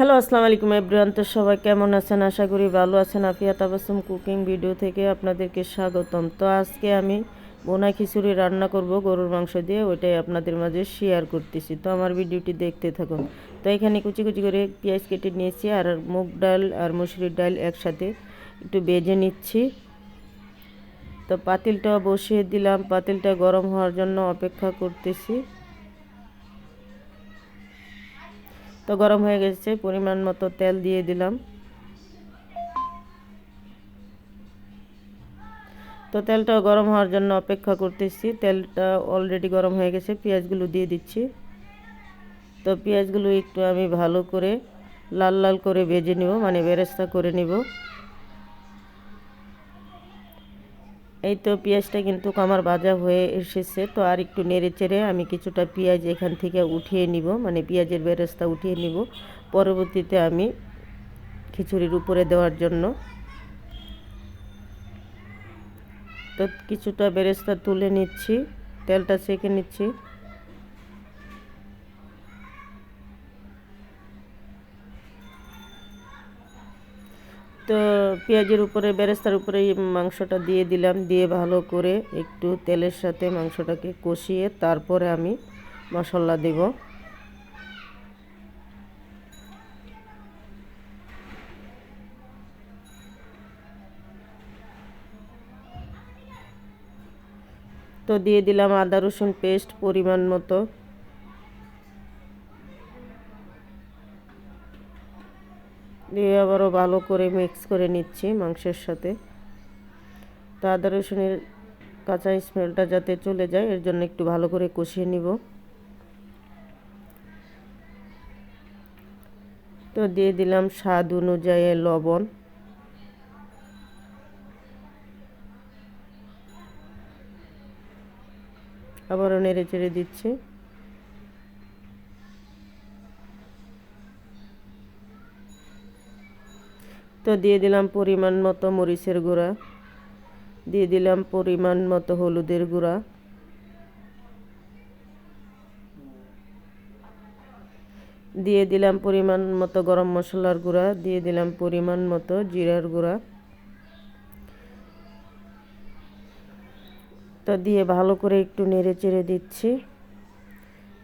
Hello আসসালামু আলাইকুম everyone তো সবাই কেমন আছেন? আশা করি ভালো আছেন। আফিয়া তাবাসুম কুকিং ভিডিও থেকে আপনাদেরকে স্বাগতম। তো আজকে আমি বোনা খিচুড়ি রান্না করব, গরুর মাংস দিয়ে। ওইটাই আপনাদের মাঝে শেয়ার করতেছি। তো আমার ভিডিওটি দেখতে থাকুন। তো এখানে কুচি কুচি করে পেঁয়াজ কেটে নিয়েছি আর মুগ ডাল আর মুসুরির ডাল একসাথে একটু বেজে নিচ্ছি। তো পাতিলটা বসিয়ে দিলাম। পাতিলটা গরম হওয়ার জন্য অপেক্ষা করতেছি। তো গরম হয়ে গেছে, পরিমাণ মতো তেল দিয়ে দিলাম। তো তেলটা গরম হওয়ার জন্য অপেক্ষা করতেছি। তেলটা অলরেডি গরম হয়ে গেছে, পেঁয়াজগুলো দিয়ে দিচ্ছি। তো পেঁয়াজগুলো একটু আমি ভালো করে লাল লাল করে ভেজে নিব মানে বেরেস্তা করে নিব। এই তো পেঁয়াজটা কিন্তু আমার ভাজা হয়ে এসেছে, তো আর একটু নেড়ে চেড়ে আমি কিছুটা পেঁয়াজ এখান থেকে উঠিয়ে নিব মানে পেঁয়াজের বেরেস্তা উঠিয়ে নিব। পরবর্তীতে আমি খিচুড়ির উপরে দেওয়ার জন্য তো কিছুটা বেরেস্তা তুলে নিচ্ছি, তেলটা সেঁকে নিচ্ছি। তো পেঁয়াজের উপরে, বেরেস্তার উপরে মাংসটা দিয়ে দিলাম। দিয়ে ভালো করে একটু তেলের সাথে মাংসটাকে কষিয়ে তারপরে আমি মশলা দেব। তো দিয়ে দিলাম আদা রসুন পেস্ট পরিমাণ মতো। দিয়ে আবারও ভালো করে মিক্স করে নিচ্ছি মাংসের সাথে। তো আদা, রসুনের কাঁচা স্মেলটা যাতে চলে যায়, এর জন্য একটু ভালো করে কষিয়ে নিব। তো দিয়ে দিলাম স্বাদ অনুযায়ী লবণ। আবারও নেড়ে চেড়ে দিচ্ছি। তো দিয়ে দিলাম পরিমাণ মতো মরিচের গুঁড়া। দিয়ে দিলাম পরিমাণ মতো হলুদের গুঁড়া। দিয়ে দিলাম পরিমাণ মতো গরম মশলার গুঁড়া। দিয়ে দিলাম পরিমাণ মতো জিরার গুঁড়া। তো দিয়ে ভালো করে একটু নেড়ে চেড়ে দিচ্ছি।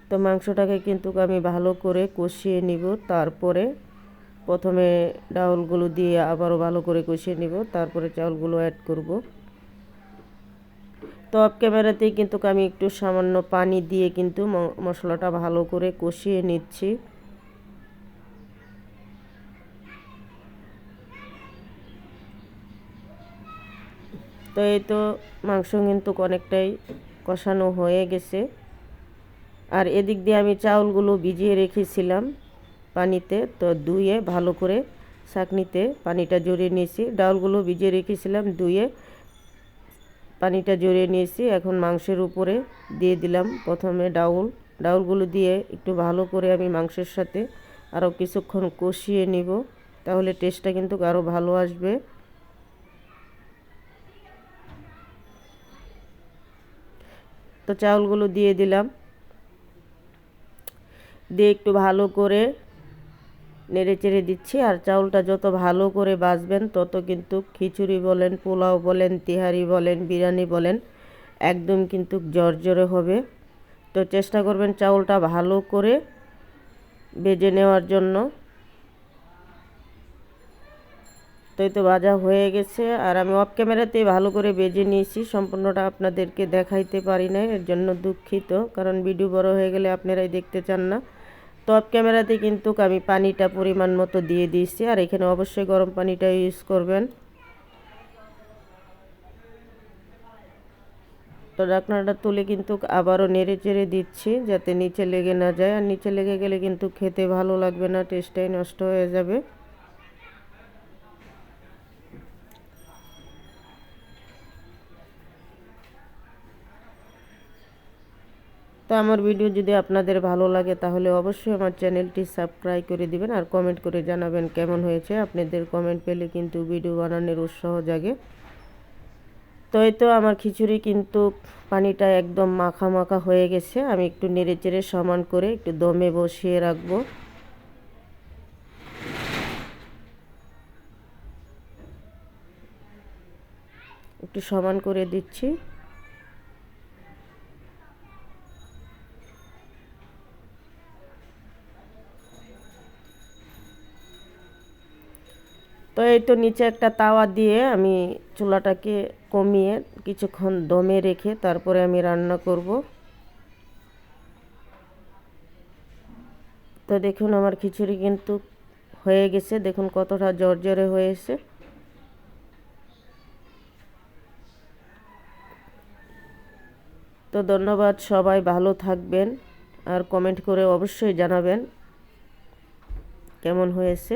তো মাংসটাকে কিন্তু আমি ভালো করে কষিয়ে নিব। তারপরে প্রথমে ডাউলগুলো দিয়ে আবারও ভালো করে কষিয়ে নিব, তারপরে চাউলগুলো অ্যাড করব। তো অফ ক্যামেরাতেই কিন্তু আমি একটু সামান্য পানি দিয়ে কিন্তু মশলাটা ভালো করে কষিয়ে নিচ্ছি। তো এই তো মাংস কিন্তু অনেকটাই কষানো হয়ে গেছে। আর এদিক দিয়ে আমি চাউলগুলো ভিজিয়ে রেখেছিলাম। পানিতে, তো ধুয়ে ভালো করে ছাঁকনিতে পানিটা জড়িয়ে নিয়েছি। ডাউলগুলো ভিজিয়ে রেখেছিলাম, ধুয়ে পানিটা জড়িয়ে নিয়েছি। এখন মাংসের উপরে দিয়ে দিলাম প্রথমে ডাউল। ডাউলগুলো দিয়ে একটু ভালো করে আমি মাংসের সাথে আরও কিছুক্ষণ কষিয়ে নিব, তাহলে টেস্টটা কিন্তু আরও ভালো আসবে। তো চাউলগুলো দিয়ে দিলাম। দিয়ে একটু ভালো করে নেড়ে চেড়ে দিচ্ছি। আর চাউলটা যত ভালো করে বাজবেন, তত কিন্তু খিচুড়ি বলেন, পোলাও বলেন, তিহারি বলেন, বিরিয়ানি বলেন, একদম কিন্তু জর্জরে হবে। তো চেষ্টা করবেন চাউলটা ভালো করে বেজে নেওয়ার জন্য। তো তো ভাজা হয়ে গেছে। আর আমি অফ ক্যামেরাতেই ভালো করে বেজে নিয়েছি। সম্পূর্ণটা আপনাদেরকে দেখাইতে পারি না এর জন্য দুঃখিত। কারণ ভিডিও বড় হয়ে গেলে আপনারাই দেখতে চান না। টপ ক্যামেরাতে কিন্তু আমি পানিটা পরিমাণ মতো দিয়ে দিয়েছি, আর এখানে অবশ্যই গরম পানিটা ইউজ করবেন। তো ঢাকনাটা তুলে কিন্তু আবারও নেড়ে চেড়ে দিচ্ছি যাতে নিচে লেগে না যায়, আর নিচে লেগে গেলে কিন্তু খেতে ভালো লাগবে না, টেস্টটাই নষ্ট হয়ে যাবে। তো আমার ভিডিও যদি আপনাদের ভালো লাগে, তাহলে অবশ্যই আমার চ্যানেলটি সাবস্ক্রাইব করে দিবেন আর কমেন্ট করে জানাবেন কেমন হয়েছে। আপনাদের কমেন্ট পেলে কিন্তু ভিডিও বানানোর উৎসাহ জাগে। তো এই তো আমার খিচুড়ি কিন্তু পানিটা একদম মাখা মাখা হয়ে গেছে। আমি একটু নেড়ে চেড়ে সমান করে একটু দমে বসিয়ে রাখব। একটু সমান করে দিচ্ছি। তো এই তো নিচে একটা তাওয়া দিয়ে আমি চুলাটাকে কমিয়ে কিছুক্ষণ দমে রেখে তারপরে আমি রান্না করব। তো দেখুন আমার খিচুড়ি কিন্তু হয়ে গেছে, দেখুন কতটা জর্জরে হয়েছে। তো ধন্যবাদ, সবাই ভালো থাকবেন আর কমেন্ট করে অবশ্যই জানাবেন কেমন হয়েছে।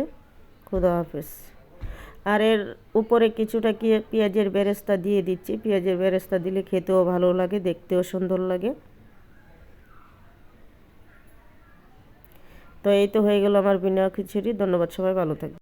খুদা হাফেজ। আর এর উপরে কিছুটা কি পেঁয়াজের বেরেস্তা দিয়ে দিচ্ছি। পেঁয়াজের বেরেস্তা দিলে খেতেও ভালো লাগে, দেখতেও সুন্দর লাগে। তো এই তো হয়ে গেল আমার বিনয় খিচুড়ি। ধন্যবাদ সবাই, ভালো থাকবে